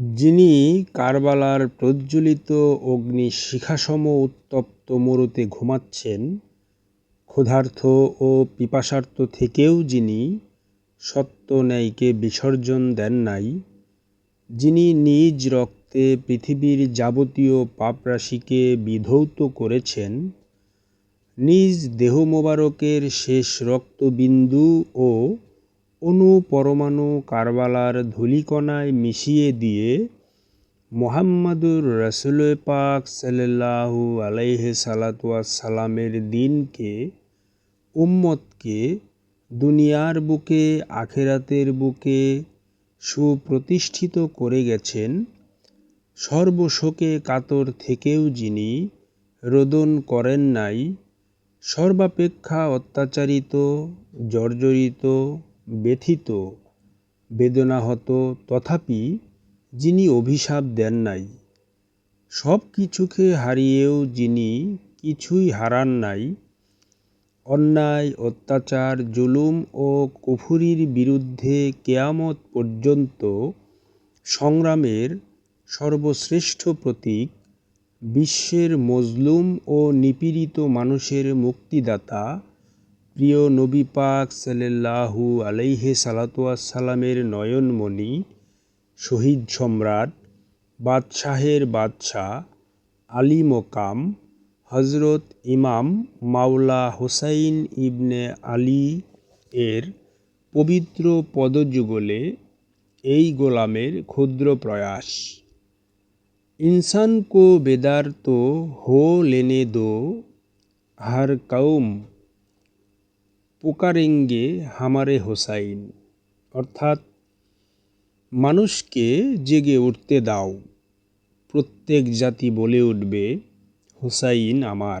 যিনি কারবালার প্রজ্বলিত অগ্নিশিখাসম উত্তপ্ত মরুতে ঘুমাচ্ছেন, ক্ষুধার্ত ও পিপাসার্ত থেকেও যিনি সত্য ন্যায়কে বিসর্জন দেন নাই, যিনি নিজ রক্তে পৃথিবীর যাবতীয় পাপরাশিকে বিধৌত করেছেন, নিজ দেহ মোবারকের শেষ রক্তবিন্দু ও অনু পরমাণু কারবালার ধূলিকণায় মিশিয়ে দিয়ে মোহাম্মদুর রসুল পাক সাল্লাহু আলাইহে সালামের দিনকে, উম্মতকে, দুনিয়ার বুকে, আখেরাতের বুকে সুপ্রতিষ্ঠিত করে গেছেন। সর্বশোকে কাতর থেকেও যিনি রোদন করেন নাই, সর্বাপেক্ষা অত্যাচারিত, জর্জরিত ব্যথিত, বেদনাহত, তথাপি যিনি অভিশাপ দেন নাই, সব কিছুকে হারিয়েও যিনি কিছুই হারান নাই, অন্যায়, অত্যাচার, জুলুম ও কুফুরির বিরুদ্ধে কেয়ামত পর্যন্ত সংগ্রামের সর্বশ্রেষ্ঠ প্রতীক বিশ্বের মজলুম ও নিপীড়িত মানুষের মুক্তিদাতা প্রিয় নবী পাক সাল্লাহু আলাইহে সালাতামের নয়নমণি, শহীদ সম্রাট, বাদশাহের বাদশাহ, আলী মোকাম হজরত ইমাম মাওলা হোসাইন ইবনে আলী এর পবিত্র পদযুগলে এই গোলামের ক্ষুদ্র প্রয়াস। ইনসান কো বেদার তো হো লেনে দো, হর কৌম পুকারেঙ্গে হামারে হোসাইন। অর্থাৎ মানুষকে জেগে উঠতে দাও। প্রত্যেক জাতি বলে উঠবে হোসাইন আমার।